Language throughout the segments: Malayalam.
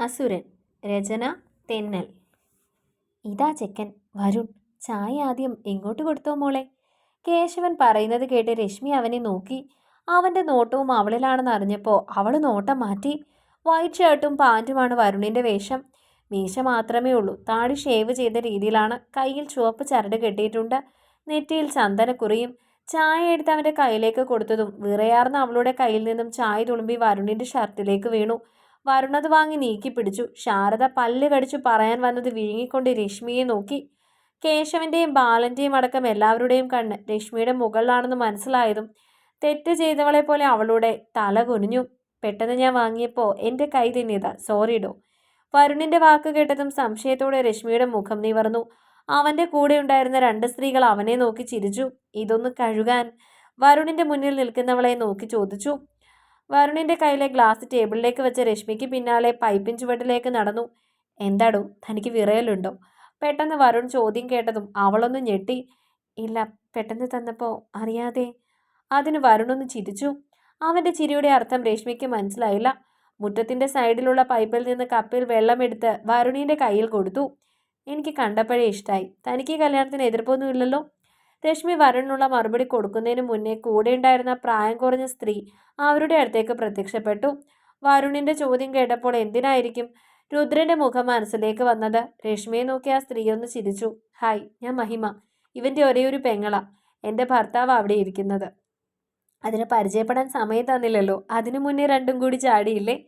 അസുരൻ രചന തെന്നൽ. ഇതാ ചെക്കൻ വരുൺ ചായ ആദ്യം ഇങ്ങോട്ട് കൊടുത്തോ മോളെ? കേശവൻ പറയുന്നത് കേട്ട് രശ്മി അവനെ നോക്കി. അവന്റെ നോട്ടവും അവളിലാണെന്ന് അറിഞ്ഞപ്പോൾ അവൾ നോട്ടം മാറ്റി. വൈറ്റ് ഷർട്ടും പാന്റുമാണ് വരുണിന്റെ വേഷം. മീശ മാത്രമേ ഉള്ളൂ. താടി ഷേവ് ചെയ്ത രീതിയിലാണ് കയ്യിൽ ചുവപ്പ് ചരട് കെട്ടിയിട്ടുണ്ട്. നെറ്റിയിൽ ചന്ദനക്കുറിയും ചായ എടുത്ത് അവന്റെ കയ്യിലേക്ക് കൊടുത്തതും വിറയാർന്ന അവളുടെ കയ്യിൽ നിന്നും ചായ തുളുമ്പി വരുണിന്റെ ഷർട്ടിലേക്ക് വീണു. വരുണത് വാങ്ങി നീക്കി പിടിച്ചു. ശാരദ പല്ല് കടിച്ചു പറയാൻ വന്നത് വിഴുങ്ങിക്കൊണ്ട് രശ്മിയെ നോക്കി. കേശവന്റെയും ബാലന്റെയും അടക്കം എല്ലാവരുടെയും കണ്ണ് രശ്മിയുടെ മുകളിലാണെന്ന് മനസ്സിലായതും തെറ്റ് ചെയ്തവളെ പോലെ അവളുടെ തല കുനിഞ്ഞു. പെട്ടെന്ന് ഞാൻ വാങ്ങിയപ്പോൾ എന്റെ കൈ തിന്നിയതാ. സോറിഡോ വരുണിന്റെ വാക്ക് കേട്ടതും സംശയത്തോടെ രശ്മിയുടെ മുഖം നിവർന്നു. അവന്റെ കൂടെ ഉണ്ടായിരുന്ന രണ്ട് സ്ത്രീകൾ അവനെ നോക്കി ചിരിച്ചു. ഇതൊന്ന് കഴുകാൻ. വരുണിന്റെ മുന്നിൽ നിൽക്കുന്നവളെ നോക്കി ചോദിച്ചു. വരുണിന്റെ കയ്യിലെ ഗ്ലാസ് ടേബിളിലേക്ക് വെച്ച രശ്മിക്ക് പിന്നാലെ പൈപ്പിൻ ചുവട്ടിലേക്ക് നടന്നു. എന്താടോ തനിക്ക് വിറയലുണ്ടോ? പെട്ടെന്ന് വരുൺ ചോദ്യം കേട്ടതും അവളൊന്ന് ഞെട്ടി. ഇല്ല പെട്ടെന്ന് തന്നപ്പോൾ അറിയാതെ. അതിന് വരുണൊന്ന് ചിരിച്ചു. അവന്റെ ചിരിയുടെ അർത്ഥം രശ്മിക്ക് മനസ്സിലായില്ല. മുറ്റത്തിന്റെ സൈഡിലുള്ള പൈപ്പിൽ നിന്ന് കപ്പിൽ വെള്ളമെടുത്ത് വരുണിന്റെ കയ്യിൽ കൊടുത്തു. എനിക്ക് കണ്ടപ്പോഴേ ഇഷ്ടമായി തനിക്ക് കല്യാണത്തിന് എതിർപ്പൊന്നുമില്ലല്ലോ. രശ്മി വരുണിനുള്ള മറുപടി കൊടുക്കുന്നതിന് മുന്നേ കൂടെ ഉണ്ടായിരുന്ന പ്രായം കുറഞ്ഞ സ്ത്രീ അവരുടെ അടുത്തേക്ക് പ്രത്യക്ഷപ്പെട്ടു. വരുണിന്റെ ചോദ്യം കേട്ടപ്പോൾ എന്തിനായിരിക്കും രുദ്രന്റെ മുഖം മനസ്സിലേക്ക് വന്നത്? രശ്മിയെ നോക്കി ആ സ്ത്രീ ഒന്ന് ചിരിച്ചു. ഹായ് ഞാൻ മഹിമ. ഇവന്റെ ഒരേ ഒരു പെങ്ങള. എന്റെ ഭർത്താവ് അവിടെ ഇരിക്കുന്നത്. അതിനെ പരിചയപ്പെടാൻ സമയം തന്നില്ലല്ലോ. അതിനു മുന്നേ രണ്ടും കൂടി ചാടിയില്ലേ?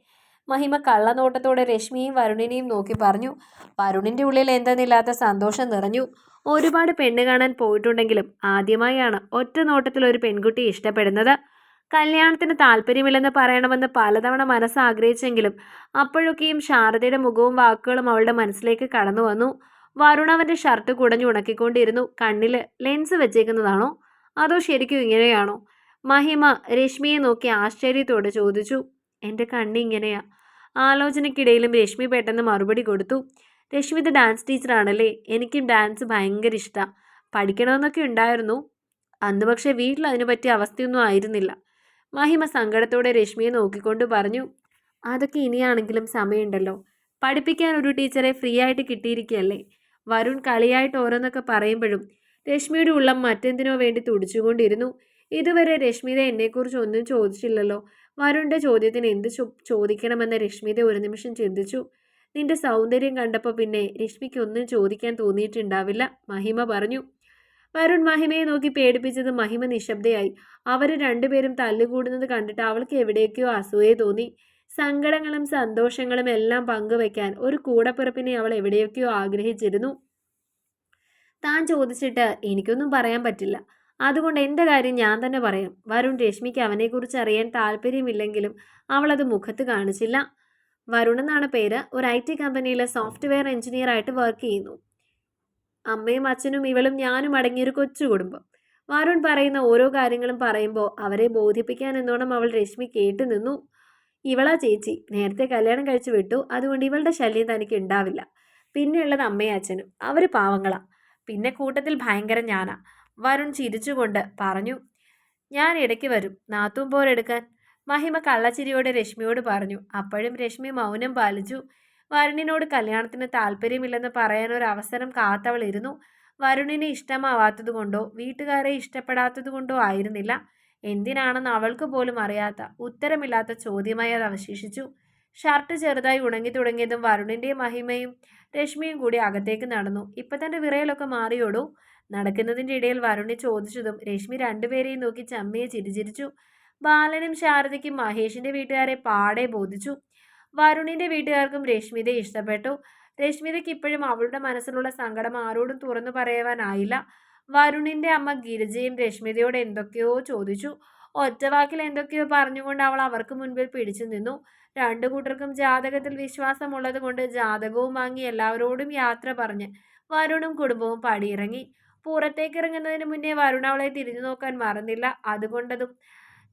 മഹിമ കള്ളനോട്ടത്തോടെ രശ്മിയെയും വരുണിനെയും നോക്കി പറഞ്ഞു. വരുണിന്റെ ഉള്ളിൽ എന്തെന്നില്ലാത്ത സന്തോഷം നിറഞ്ഞു. ഒരുപാട് പെണ്ണ് കാണാൻ പോയിട്ടുണ്ടെങ്കിലും ആദ്യമായാണ് ഒറ്റ നോട്ടത്തിൽ ഒരു പെൺകുട്ടി ഇഷ്ടപ്പെടുന്നത്. കല്യാണത്തിന് താല്പര്യമില്ലെന്ന് പറയണമെന്ന് പലതവണ മനസ്സ് ആഗ്രഹിച്ചെങ്കിലും അപ്പോഴൊക്കെയും ശാരദയുടെ മുഖവും വാക്കുകളും അവളുടെ മനസ്സിലേക്ക് കടന്നു വന്നു. വരുൺ അവന്റെ ഷർട്ട് കുടഞ്ഞു ഉണക്കിക്കൊണ്ടിരുന്നു. കണ്ണിൽ ലെൻസ് വെച്ചേക്കുന്നതാണോ? അതോ ശരിക്കും ഇങ്ങനെയാണോ? മഹിമ രശ്മിയെ നോക്കി ആശ്ചര്യത്തോടെ ചോദിച്ചു. എന്റെ കണ്ണി ഇങ്ങനെയാ. ആലോചനയ്ക്കിടയിലും രശ്മി പെട്ടെന്ന് മറുപടി കൊടുത്തു. രശ്മി ഇത് ഡാൻസ് ടീച്ചറാണല്ലേ എനിക്കും ഡാൻസ് ഭയങ്കര ഇഷ്ടമാണ് പഠിക്കണമെന്നൊക്കെ ഉണ്ടായിരുന്നു. അന്ന് പക്ഷേ വീട്ടിൽ അതിനു പറ്റിയ അവസ്ഥയൊന്നും ആയിരുന്നില്ല. മഹിമ സങ്കടത്തോടെ രശ്മിയെ നോക്കിക്കൊണ്ട് പറഞ്ഞു അതൊക്കെ ഇനിയാണെങ്കിലും സമയമുണ്ടല്ലോ. പഠിപ്പിക്കാൻ ഒരു ടീച്ചറെ ഫ്രീ ആയിട്ട് കിട്ടിയിരിക്കുകയല്ലേ? വരുൺ കളിയായിട്ട് ഓരോന്നൊക്കെ പറയുമ്പോഴും രശ്മിയുടെ ഉള്ളം മറ്റെന്തിനോ വേണ്ടി തുടിച്ചുകൊണ്ടിരുന്നു. ഇതുവരെ രശ്മിത എന്നെക്കുറിച്ച് ഒന്നും ചോദിച്ചില്ലല്ലോ. വരുണിന്റെ ചോദ്യത്തിന് എന്ത് ചോദിക്കണമെന്ന് രശ്മിത ഒരു നിമിഷം ചിന്തിച്ചു. നിന്റെ സൗന്ദര്യം കണ്ടപ്പോൾ പിന്നെ രശ്മിക്ക് ഒന്നും ചോദിക്കാൻ തോന്നിയിട്ടുണ്ടാവില്ല. മഹിമ പറഞ്ഞു. വരുൺ മഹിമയെ നോക്കി പേടിപ്പിച്ചത് മഹിമ നിശബ്ദയായി. അവർ രണ്ടുപേരും തല്ലുകൂടുന്നത് കണ്ടിട്ട് അവൾക്ക് എവിടേക്കോ അസൂയ തോന്നി. സങ്കടങ്ങളും സന്തോഷങ്ങളും എല്ലാം പങ്കുവെക്കാൻ ഒരു കൂടപ്പിറപ്പിനെ അവൾ എവിടെയൊക്കെയോ ആഗ്രഹിച്ചിരുന്നു. താൻ ചോദിച്ചിട്ട് എനിക്കൊന്നും പറയാൻ പറ്റില്ല. അതുകൊണ്ട് എന്റെ കാര്യം ഞാൻ തന്നെ പറയാം. വരുൺ രശ്മിക്ക് അവനെക്കുറിച്ച് അറിയാൻ താല്പര്യമില്ലെങ്കിലും അവളത് മുഖത്ത് കാണിച്ചില്ല. വരുൺ എന്നാണ് പേര്. ഒരു ഐ ടി കമ്പനിയിലെ സോഫ്റ്റ്വെയർ എഞ്ചിനീയർ ആയിട്ട് വർക്ക് ചെയ്യുന്നു. അമ്മയും അച്ഛനും ഇവളും ഞാനും അടങ്ങിയൊരു കൊച്ചു കുടുംബം. വരുൺ പറയുന്ന ഓരോ കാര്യങ്ങളും പറയുമ്പോൾ അവരെ ബോധിപ്പിക്കാൻ എന്നോണം അവൾ രശ്മി കേട്ടു നിന്നു. ഇവളാ ചേച്ചി നേരത്തെ കല്യാണം കഴിച്ചു വിട്ടു. അതുകൊണ്ട് ഇവളുടെ ശല്യം തനിക്ക് ഉണ്ടാവില്ല. പിന്നെയുള്ളത് അമ്മയും അച്ഛനും. അവർ പാവങ്ങളാ. പിന്നെ കൂട്ടത്തിൽ ഭയങ്കര ഞാനാ. വരുൺ ചിരിച്ചുകൊണ്ട് പറഞ്ഞു ഞാൻ ഇടയ്ക്ക് വരും. നാത്തും പോരെടുക്കാൻ. മഹിമ കള്ളച്ചിരിയോടെ രശ്മിയോട് പറഞ്ഞു. അപ്പോഴും രശ്മി മൗനം പാലിച്ചു. വരുണിനോട് കല്യാണത്തിന് താല്പര്യമില്ലെന്ന് പറയാനൊരവസരം ഇരുന്നു. വരുണിനെ ഇഷ്ടമാവാത്തതുകൊണ്ടോ വീട്ടുകാരെ ഇഷ്ടപ്പെടാത്തതുകൊണ്ടോ ആയിരുന്നില്ല. എന്തിനാണെന്ന് അവൾക്ക് പോലും അറിയാത്ത ഉത്തരമില്ലാത്ത ചോദ്യമായി അത് അവശേഷിച്ചു. ഷർട്ട് ചെറുതായി ഉണങ്ങി തുടങ്ങിയതും വരുണിന്റെയും മഹിമയും രശ്മിയും കൂടി അകത്തേക്ക് നടന്നു. ഇപ്പം തന്റെ വിറയലൊക്കെ മാറിയോടൂ? നടക്കുന്നതിന്റെ ഇടയിൽ വരുണി ചോദിച്ചതും രശ്മി രണ്ടുപേരെയും നോക്കി ചമ്മയെ ചിരിച്ചിരിച്ചു. ബാലനും ശാരദയ്ക്കും മഹേഷിന്റെ വീട്ടുകാരെ പാടെ ബോധിച്ചു. വരുണിന്റെ വീട്ടുകാർക്കും രശ്മിതയെ ഇഷ്ടപ്പെട്ടു. രശ്മിതയ്ക്ക് ഇപ്പോഴും അവളുടെ മനസ്സിലുള്ള സങ്കടം ആരോടും തുറന്നു പറയുവാനായില്ല വരുണിന്റെ അമ്മ ഗിരിജയും രശ്മിതയോട് എന്തൊക്കെയോ ചോദിച്ചു. ഒറ്റവാക്കിൽ എന്തൊക്കെയോ പറഞ്ഞുകൊണ്ട് അവൾ അവർക്ക് മുൻപിൽ പിടിച്ചു നിന്നു. രണ്ടു കൂട്ടർക്കും ജാതകത്തിൽ വിശ്വാസമുള്ളത് കൊണ്ട് ജാതകവും വാങ്ങി എല്ലാവരോടും യാത്ര പറഞ്ഞ് വരുണും കുടുംബവും പടിയിറങ്ങി. പുറത്തേക്ക് ഇറങ്ങുന്നതിന് മുന്നേ വരുണ അവളെ തിരിഞ്ഞു നോക്കാൻ മറന്നില്ല. അതുകൊണ്ടതും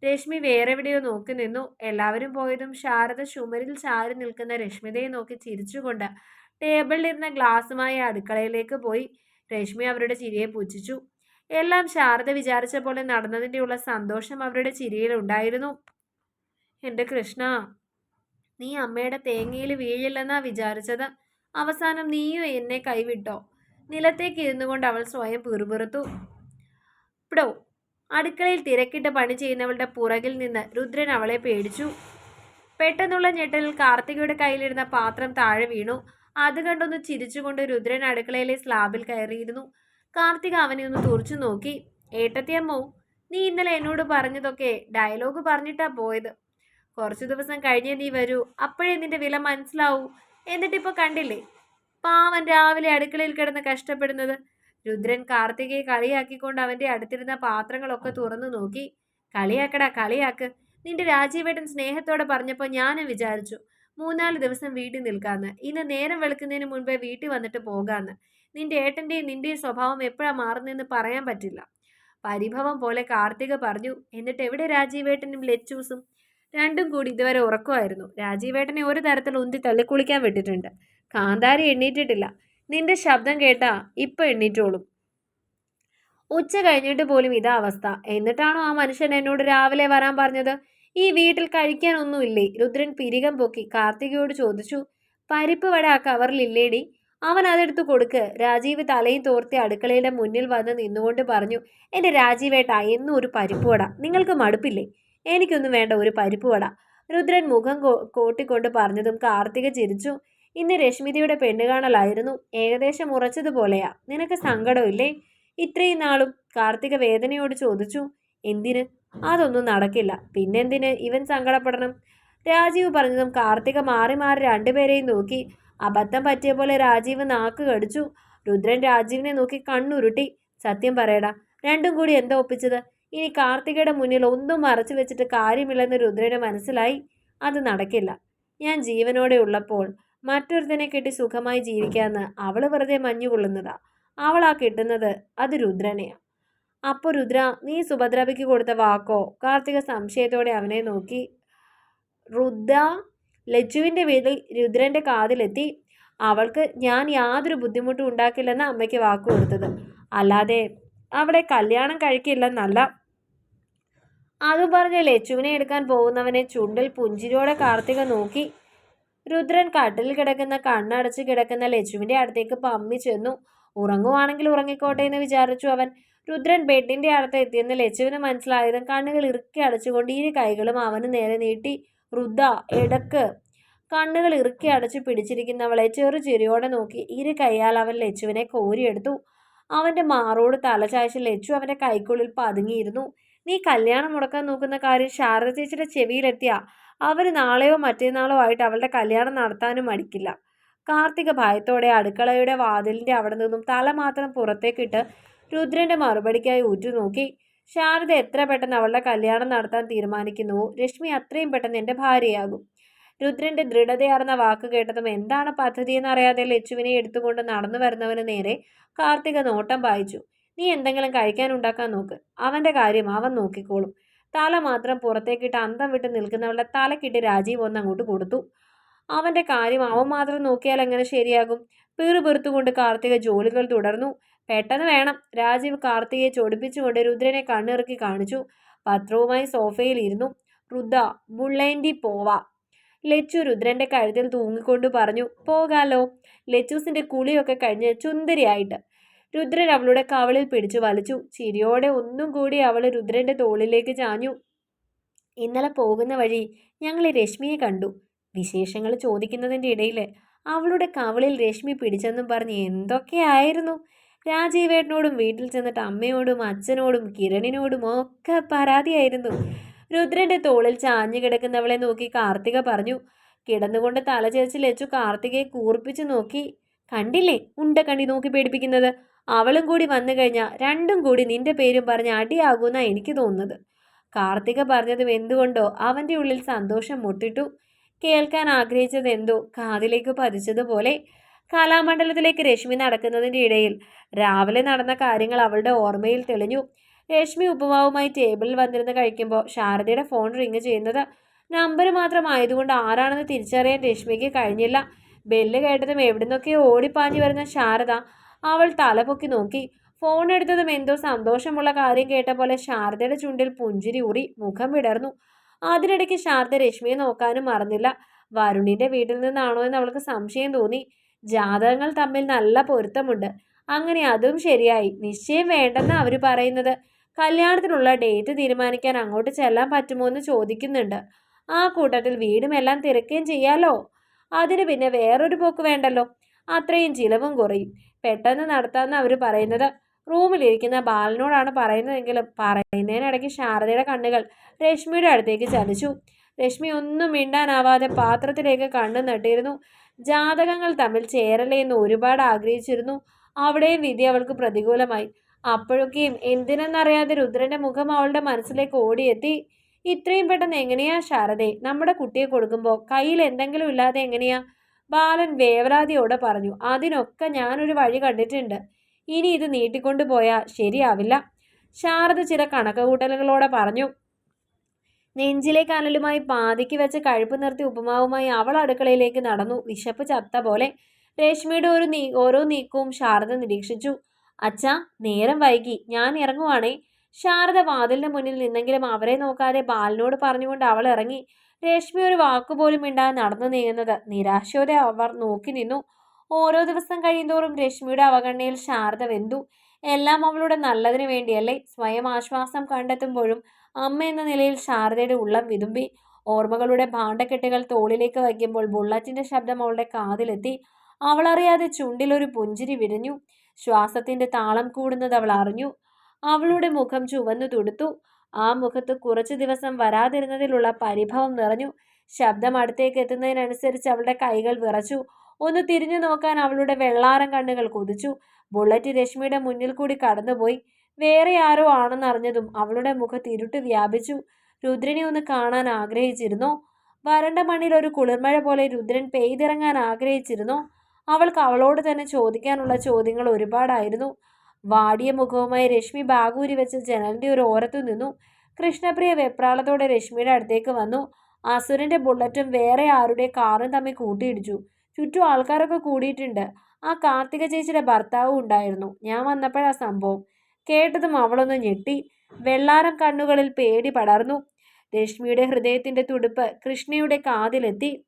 രശ്മി വേറെ എവിടെയോ നോക്കി നിന്നു. എല്ലാവരും പോയതും ശാരദ ചുമരിൽ ചാരി നിൽക്കുന്ന രശ്മിതയെ നോക്കി ചിരിച്ചുകൊണ്ട് ടേബിളിലിരുന്ന ഗ്ലാസുമായി അടുക്കളയിലേക്ക് പോയി. രശ്മി അവരുടെ ചിരിയെ പുച്ഛിച്ചു. എല്ലാം ശാരദ വിചാരിച്ച പോലെ നടന്നതിന്റെയുള്ള സന്തോഷം അവരുടെ ചിരിയിൽ ഉണ്ടായിരുന്നു. എന്റെ കൃഷ്ണ നീ അമ്മയുടെ തേങ്ങയിൽ വീഴില്ലെന്നാ വിചാരിച്ചത്. അവസാനം നീയും എന്നെ കൈവിട്ടോ? നിലത്തേക്ക് ഇരുന്നു കൊണ്ട് അവൾ സ്വയം പിറുപിറുത്തു. ഇപ്പടോ അടുക്കളയിൽ തിരക്കിട്ട് പണി ചെയ്യുന്നവളുടെ പുറകിൽ നിന്ന് രുദ്രൻ അവളെ പേടിച്ചു. പെട്ടെന്നുള്ള ഞെട്ടലിൽ കാർത്തികയുടെ കയ്യിലിരുന്ന പാത്രം താഴെ വീണു. അത് കണ്ടൊന്ന് ചിരിച്ചുകൊണ്ട് രുദ്രൻ അടുക്കളയിലെ സ്ലാബിൽ കയറിയിരുന്നു. കാർത്തിക അവനെ ഒന്ന് തുറച്ചു നോക്കി. ഏട്ടത്തിയമ്മോ നീ ഇന്നലെ എന്നോട് പറഞ്ഞതൊക്കെ ഡയലോഗ് പറഞ്ഞിട്ടാ പോയത്. കുറച്ചു ദിവസം കഴിഞ്ഞേ നീ വരൂ. അപ്പോഴേ നിന്റെ വില മനസ്സിലാവൂ. എന്നിട്ടിപ്പോ കണ്ടില്ലേ? പാവൻ രാവിലെ അടുക്കളയിൽ കിടന്ന് കഷ്ടപ്പെടുന്നത്. രുദ്രൻ കാർത്തികയെ കളിയാക്കിക്കൊണ്ട് അവന്റെ അടുത്തിരുന്ന പാത്രങ്ങളൊക്കെ തുറന്നു നോക്കി. കളിയാക്കടാ കളിയാക്ക്. നിന്റെ രാജീവേട്ടൻ സ്നേഹത്തോടെ പറഞ്ഞപ്പോൾ ഞാനും വിചാരിച്ചു മൂന്നാൽ ദിവസം വീട്ടിൽ നിൽക്കാന്ന്. ഇന്ന് നേരം വെളുക്കുന്നതിന് മുൻപേ വീട്ടിൽ വന്നിട്ട് പോകാന്ന്. നിന്റെ ഏട്ടന്റെയും നിന്റെയും സ്വഭാവം എപ്പോഴാ മാറുന്നതെന്ന് പറയാൻ പറ്റില്ല. പരിഭവം പോലെ കാർത്തിക പറഞ്ഞു എന്നിട്ട് എവിടെ രാജീവേട്ടനും ലച്ചൂസും? രണ്ടും കൂടി ഇതുവരെ ഉറക്കമായിരുന്നു. രാജീവേട്ടനെ ഒരു തരത്തിൽ ഉന്തി തള്ളിക്കുളിക്കാൻ വിട്ടിട്ടുണ്ട്. കാന്താരി എണ്ണീറ്റിട്ടില്ല. നിന്റെ ശബ്ദം കേട്ടാ ഇപ്പൊ എണ്ണീറ്റോളും ഉച്ച കഴിഞ്ഞിട്ട് പോലും ഇതാ അവസ്ഥ. എന്നിട്ടാണോ ആ മനുഷ്യൻ എന്നോട് രാവിലെ വരാൻ പറഞ്ഞത്? ഈ വീട്ടിൽ കഴിക്കാനൊന്നുമില്ലേ? രുദ്രൻ പിരികം പൊക്കി കാർത്തികയോട് ചോദിച്ചു. പരിപ്പ് വട ആ കവറിലില്ലേടി അവൻ അതെടുത്ത് കൊടുക്ക്. രാജീവ് തലയും തോർത്തി അടുക്കളയുടെ മുന്നിൽ വന്ന് നിന്നുകൊണ്ട് പറഞ്ഞു എന്റെ രാജീവേട്ട എന്നും ഒരു പരിപ്പ് വട. നിങ്ങൾക്ക് മടുപ്പില്ലേ? എനിക്കൊന്നും വേണ്ട ഒരു പരിപ്പ് വട. രുദ്രൻ മുഖം കോട്ടിക്കൊണ്ട് പറഞ്ഞതും കാർത്തിക ചിരിച്ചു. ഇന്ന് രശ്മിതയുടെ പെണ്ണുകാണലായിരുന്നു ഏകദേശം ഉറച്ചതുപോലെയാ. നിനക്ക് സങ്കടമില്ലേ? ഇത്രയും നാളും കാർത്തിക വേദനയോട് ചോദിച്ചു. എന്തിന്? അതൊന്നും നടക്കില്ല. പിന്നെന്തിന്? ഇവൻ സങ്കടപ്പെടണം. രാജീവ് പറഞ്ഞതും കാർത്തിക മാറി മാറി രണ്ടുപേരെയും നോക്കി. അബദ്ധം പറ്റിയ പോലെ രാജീവ് നാക്ക് കടിച്ചു. രുദ്രൻ രാജീവിനെ നോക്കി കണ്ണുരുട്ടി. സത്യം പറയടാ രണ്ടും കൂടി എന്താ ഒപ്പിച്ചത്? ഇനി കാർത്തികയുടെ മുന്നിൽ ഒന്നും മറച്ചു വെച്ചിട്ട് കാര്യമില്ലെന്ന് രുദ്രന് മനസ്സിലായി. അത് നടക്കില്ല. ഞാൻ ജീവനോടെ ഉള്ളപ്പോൾ മറ്റൊരുത്തനെ കെട്ടി സുഖമായി ജീവിക്കാമെന്ന് അവൾ വെറുതെ മഞ്ഞുകൊള്ളുന്നതാ അവളാ കിട്ടുന്നത് അത് രുദ്രനെയാ. അപ്പോൾ രുദ്ര നീ സുഭദ്രവയ്ക്ക് കൊടുത്ത വാക്കോ കാർത്തിക സംശയത്തോടെ അവനെ നോക്കി. രുദ്ര ലജ്ജുവിന്റെ വീട്ടിൽ രുദ്രന്റെ കാതിലെത്തി. അവൾക്ക് ഞാൻ യാതൊരു ബുദ്ധിമുട്ടും ഉണ്ടാക്കില്ലെന്ന് അമ്മയ്ക്ക് വാക്ക് കൊടുത്തത്. അല്ലാതെ അവിടെ കല്യാണം കഴിക്കില്ലെന്നല്ല. അതും പറഞ്ഞ് ലച്ചുവിനെ എടുക്കാൻ പോകുന്നവനെ ചുണ്ടിൽ പുഞ്ചിരിയോടെ കാർത്തിക നോക്കി. രുദ്രൻ കട്ടിൽ കിടക്കുന്ന കണ്ണടച്ച് കിടക്കുന്ന ലച്ചുവിന്റെ അടുത്തേക്ക് പമ്മി ചെന്നു. ഉറങ്ങുവാണെങ്കിൽ ഉറങ്ങിക്കോട്ടെ എന്ന് വിചാരിച്ചു അവൻ. രുദ്രൻ ബെഡിന്റെ അടുത്ത് എത്തിയെന്ന് ലച്ചുവിന് മനസ്സിലായതും കണ്ണുകൾ ഇറുക്കി അടച്ചുകൊണ്ട് ഇരു കൈകളും അവന് നേരെ നീട്ടി. റുദ്ദ എടക്ക്. കണ്ണുകൾ ഇറുക്കി അടച്ചു പിടിച്ചിരിക്കുന്നവളെ ചെറു ചിരിയോടെ നോക്കി. ഇരു കൈയാൽ അവൻ ലച്ചുവിനെ കോരിയെടുത്തു. അവന്റെ മാറോട് തലചായ്ച്ച ലച്ചു അവന്റെ കൈക്കുള്ളിൽ പതുങ്ങിയിരുന്നു. നീ കല്യാണം മുടക്കാൻ നോക്കുന്ന കാര്യം ശാരദ ചേച്ചിയുടെ ചെവിയിലെത്തിയ. അവർ നാളെയോ മറ്റന്നാളോ ആയിട്ട് അവളുടെ കല്യാണം നടത്താനും മടിക്കില്ല. കാർത്തിക ഭയത്തോടെ അടുക്കളയുടെ വാതിലിന്റെ അവിടെ നിന്നും തല മാത്രം പുറത്തേക്കിട്ട് രുദ്രന്റെ മറുപടിക്കായി ഉറ്റുനോക്കി. ശാരദ എത്ര പെട്ടെന്ന് അവളുടെ കല്യാണം നടത്താൻ തീരുമാനിക്കുന്നുവോ? രശ്മി അത്രയും പെട്ടെന്ന് എന്റെ ഭാര്യയാകും. രുദ്രന്റെ ദൃഢതയാർന്ന വാക്ക് കേട്ടതും എന്താണ് പദ്ധതി എന്നറിയാതെ ലച്ചുവിനെ എടുത്തുകൊണ്ട് നടന്നു വരുന്നവന് നേരെ കാർത്തിക നോട്ടം പായിച്ചു. നീ എന്തെങ്കിലും കഴിക്കാൻ ഉണ്ടാക്കാൻ നോക്ക്. അവന്റെ കാര്യം അവൻ നോക്കിക്കോളും. തല മാത്രം പുറത്തേക്കിട്ട് അന്തം വിട്ട് നിൽക്കുന്നവളുടെ തലക്കിട്ട് രാജീവ് ഒന്ന് അങ്ങോട്ട് കൊടുത്തു. അവന്റെ കാര്യം അവൻ മാത്രം നോക്കിയാൽ എങ്ങനെ ശരിയാകും? പിറുപിറുത്തുകൊണ്ട് കാർത്തിക ജോലികൾ തുടർന്നു. പെട്ടെന്ന് വേണം. രാജീവ് കാർത്തികയെ ചൊടിപ്പിച്ചുകൊണ്ട് രുദ്രനെ കണ്ണിറക്കി കാണിച്ചു. പത്രവുമായി സോഫയിൽ ഇരുന്നു. റുദ്ദ ബുള്ളേൻഡി പോവാ. ലച്ചു രുദ്രന്റെ കഴുത്തിൽ തൂങ്ങിക്കൊണ്ട് പറഞ്ഞു പോകാലോ. ലച്ചൂസിന്റെ കുളിയൊക്കെ കഴിഞ്ഞ് ചുന്ദരിയായിട്ട്. രുദ്രൻ അവളുടെ കവളിൽ പിടിച്ചു വലിച്ചു. ചിരിയോടെ ഒന്നും കൂടി അവൾ രുദ്രന്റെ തോളിലേക്ക് ചാഞ്ഞു. ഇന്നലെ പോകുന്ന വഴി ഞങ്ങൾ രശ്മിയെ കണ്ടു. വിശേഷങ്ങൾ ചോദിക്കുന്നതിന്റെ ഇടയിൽ അവളുടെ കവളിൽ രശ്മി പിടിച്ചെന്നും പറഞ്ഞ് എന്തൊക്കെയായിരുന്നു രാജീവേട്ടനോടും വീട്ടിൽ ചെന്നിട്ട് അമ്മയോടും അച്ഛനോടും കിരണിനോടും ഒക്കെ പരാതിയായിരുന്നു. രുദ്രന്റെ തോളിൽ ചാഞ്ഞു കിടക്കുന്നവളെ നോക്കി കാർത്തിക പറഞ്ഞു. കിടന്നുകൊണ്ട് തലചേച്ചിൽ ലച്ചു കാർത്തികയെ കൂർപ്പിച്ചു നോക്കി. കണ്ടില്ലേ? ഉണ്ട കണ്ടി നോക്കി പേടിപ്പിക്കുന്നത്. അവളും കൂടി വന്നു കഴിഞ്ഞാൽ രണ്ടും കൂടി നിന്റെ പേരും പറഞ്ഞ് അടിയാകുന്ന എനിക്ക് തോന്നുന്നത്. കാർത്തിക പറഞ്ഞതും എന്തുകൊണ്ടോ അവന്റെ ഉള്ളിൽ സന്തോഷം മുട്ടിട്ടു. കേൾക്കാൻ ആഗ്രഹിച്ചത് എന്തോ കാതിലേക്ക് പതിച്ചതുപോലെ. കലാമണ്ഡലത്തിലേക്ക് രശ്മി നടക്കുന്നതിന്റെ ഇടയിൽ രാവിലെ നടന്ന കാര്യങ്ങൾ അവളുടെ ഓർമ്മയിൽ തെളിഞ്ഞു. രശ്മി ഉപ്പുമാവുമായി ടേബിളിൽ വന്നിരുന്ന് കഴിക്കുമ്പോൾ ശാരദയുടെ ഫോൺ റിങ് ചെയ്യുന്നത് നമ്പർ മാത്രമായതുകൊണ്ട് ആരാണെന്ന് തിരിച്ചറിയാൻ രശ്മിക്ക് കഴിഞ്ഞില്ല. ബെല്ല് കേട്ടതും എവിടുന്നൊക്കെയോ ഓടിപ്പാഞ്ഞു വരുന്ന ശാരദ അവൾ തലപൊക്കി നോക്കി. ഫോൺ എടുത്തതും എന്തോ സന്തോഷമുള്ള കാര്യം കേട്ട പോലെ ശാരദയുടെ ചുണ്ടിൽ പുഞ്ചിരി ഊറി മുഖം വിടർന്നു. അതിനിടയ്ക്ക് ശാരദ രശ്മിയെ നോക്കാനും മറന്നില്ല. വരുണിന്റെ വീട്ടിൽ നിന്നാണോ എന്ന് അവൾക്ക് സംശയം തോന്നി. ജാതകങ്ങൾ തമ്മിൽ നല്ല പൊരുത്തമുണ്ട്. അങ്ങനെ അതും ശരിയായി. നിശ്ചയം വേണ്ടെന്ന് അവർ പറയുന്നത്. കല്യാണത്തിനുള്ള ഡേറ്റ് തീരുമാനിക്കാൻ അങ്ങോട്ട് ചെല്ലാൻ പറ്റുമോ എന്ന് ചോദിക്കുന്നുണ്ട്. ആ കൂട്ടത്തിൽ വീടുമെല്ലാം തിരക്കുകയും ചെയ്യാലോ? അതിന് പിന്നെ വേറൊരു പോക്ക് വേണ്ടല്ലോ. അത്രയും ചിലവും കുറയും. പെട്ടെന്ന് നടത്താമെന്ന് അവർ പറയുന്നത് റൂമിലിരിക്കുന്ന ബാലനോടാണ് പറയുന്നതെങ്കിലും പറയുന്നതിനിടയ്ക്ക് ശാരദയുടെ കണ്ണുകൾ രശ്മിയുടെ അടുത്തേക്ക് ചലിച്ചു. രശ്മി ഒന്നും മിണ്ടാനാവാതെ പാത്രത്തിലേക്ക് കണ്ണു നട്ടിരുന്നു ജാതകങ്ങൾ തമ്മിൽ ചേരലേ എന്ന് ഒരുപാട് ആഗ്രഹിച്ചിരുന്നു. അവിടെയും വിധി അവൾക്ക് പ്രതികൂലമായി. അപ്പോഴൊക്കെയും എന്തിനെന്നറിയാതെ രുദ്രന്റെ മുഖം അവളുടെ മനസ്സിലേക്ക് ഓടിയെത്തി. ഇത്രയും പെട്ടെന്ന് എങ്ങനെയാ ശാരദേ? നമ്മുടെ കുട്ടിയെ കൊടുക്കുമ്പോൾ കയ്യിൽ എന്തെങ്കിലും ഇല്ലാതെ എങ്ങനെയാ ബാലൻ വേവലാതിയോട് പറഞ്ഞു അതിനൊക്കെ ഞാനൊരു വഴി കണ്ടിട്ടുണ്ട്. ഇനി ഇത് നീട്ടിക്കൊണ്ടു പോയാൽ ശരിയാവില്ല. ശാരദ ചില കണക്കുകൂട്ടലുകളോടെ പറഞ്ഞു നെഞ്ചിലെ കനലുമായി പാതിക്ക് വെച്ച് കഴുപ്പ് നിർത്തി ഉപമാവുമായി അവൾ അടുക്കളയിലേക്ക് നടന്നു. വിശപ്പ് ചത്ത പോലെ രശ്മിയുടെ ഒരു നീ ഓരോ നീക്കവും ശാരദ നിരീക്ഷിച്ചു. അച്ഛാ നേരം വൈകി. ഞാൻ ഇറങ്ങുവാണേ. ശാരദ വാതിലിന് മുന്നിൽ നിന്നെങ്കിലും അവരെ നോക്കാതെ ബാലനോട് പറഞ്ഞുകൊണ്ട് അവൾ ഇറങ്ങി. രശ്മി ഒരു വാക്കുപോലും മിണ്ടാതെ നടന്നു നീങ്ങുന്നത്. നിരാശയോടെ അവർ നോക്കി നിന്നു. ഓരോ ദിവസം കഴിയുന്തോറും രശ്മിയുടെ അവഗണനയിൽ ശാരദ വെന്തു. എല്ലാം അവളുടെ നല്ലതിനു വേണ്ടിയല്ലേ? സ്വയം ആശ്വാസം കണ്ടെത്തുമ്പോഴും അമ്മ എന്ന നിലയിൽ ശാരദയുടെ ഉള്ളം വിതുമ്പി. ഓർമ്മകളുടെ ഭാണ്ഡക്കെട്ടുകൾ തോളിലേക്ക് വയ്ക്കുമ്പോൾ ബുള്ളറ്റിന്റെ ശബ്ദം അവളുടെ കാതിലെത്തി. അവളറിയാതെ ചുണ്ടിലൊരു പുഞ്ചിരി വിരിഞ്ഞു. ശ്വാസത്തിന്റെ താളം കൂടുന്നത് അവൾ അറിഞ്ഞു. അവളുടെ മുഖം ചുവന്നു തുടുത്തു. ആ മുഖത്ത് കുറച്ചു ദിവസം വരാതിരുന്നതിലുള്ള പരിഭവം നിറഞ്ഞു. ശബ്ദം അടുത്തേക്ക് എത്തുന്നതിനനുസരിച്ച് അവളുടെ കൈകൾ വിറച്ചു. ഒന്ന് തിരിഞ്ഞു നോക്കാൻ അവളുടെ വെള്ളാരം കണ്ണുകൾ കൊതിച്ചു. ബുള്ളറ്റ് രശ്മിയുടെ മുന്നിൽ കൂടി കടന്നുപോയി. വേറെ ആരോ ആണെന്നറിഞ്ഞതും അവളുടെ മുഖത്ത് ഇരുട്ട് വ്യാപിച്ചു. രുദ്രനെ ഒന്ന് കാണാൻ ആഗ്രഹിച്ചിരുന്നോ? വരണ്ട മണ്ണിൽ ഒരു കുളിർമഴ പോലെ രുദ്രൻ പെയ്തിറങ്ങാൻ ആഗ്രഹിച്ചിരുന്നോ? അവൾക്ക് അവളോട് തന്നെ ചോദിക്കാനുള്ള ചോദ്യങ്ങൾ ഒരുപാടായിരുന്നു. വാടിയ മുഖവുമായി രശ്മി ബാഗൂരി വെച്ച ജനലിന്റെ ഒരു ഓരത്തു നിന്നു. കൃഷ്ണപ്രിയ വെപ്രാളത്തോടെ രശ്മിയുടെ അടുത്തേക്ക് വന്നു. അസുരന്റെ ബുള്ളറ്റും വേറെ ആരുടെ കാറും തമ്മിൽ കൂട്ടിയിടിച്ചു. ചുറ്റും ആൾക്കാരൊക്കെ കൂടിയിട്ടുണ്ട്. ആ കാർത്തിക ചേച്ചിയുടെ ഭർത്താവും ഉണ്ടായിരുന്നു. ഞാൻ വന്നപ്പോഴാ സംഭവം. കേട്ടതും അവളൊന്ന് ഞെട്ടി. വെള്ളാരം കണ്ണുകളിൽ പേടി പടർന്നു. രശ്മിയുടെ ഹൃദയത്തിന്റെ തുടുപ്പ് കൃഷ്ണയുടെ കാതിലെത്തി.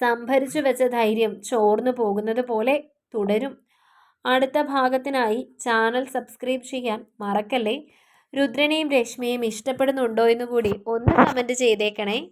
സംഭരിച്ചു വെച്ച ധൈര്യം ചോർന്നു പോകുന്നത് പോലെ തുടരും. അടുത്ത ഭാഗത്തിനായി ചാനൽ സബ്സ്ക്രൈബ് ചെയ്യാൻ മറക്കല്ലേ. രുദ്രനെയും രശ്മിയെയും ഇഷ്ടപ്പെടുന്നുണ്ടോ എന്ന് കൂടി ഒന്ന് കമന്റ് ചെയ്തേക്കണേ.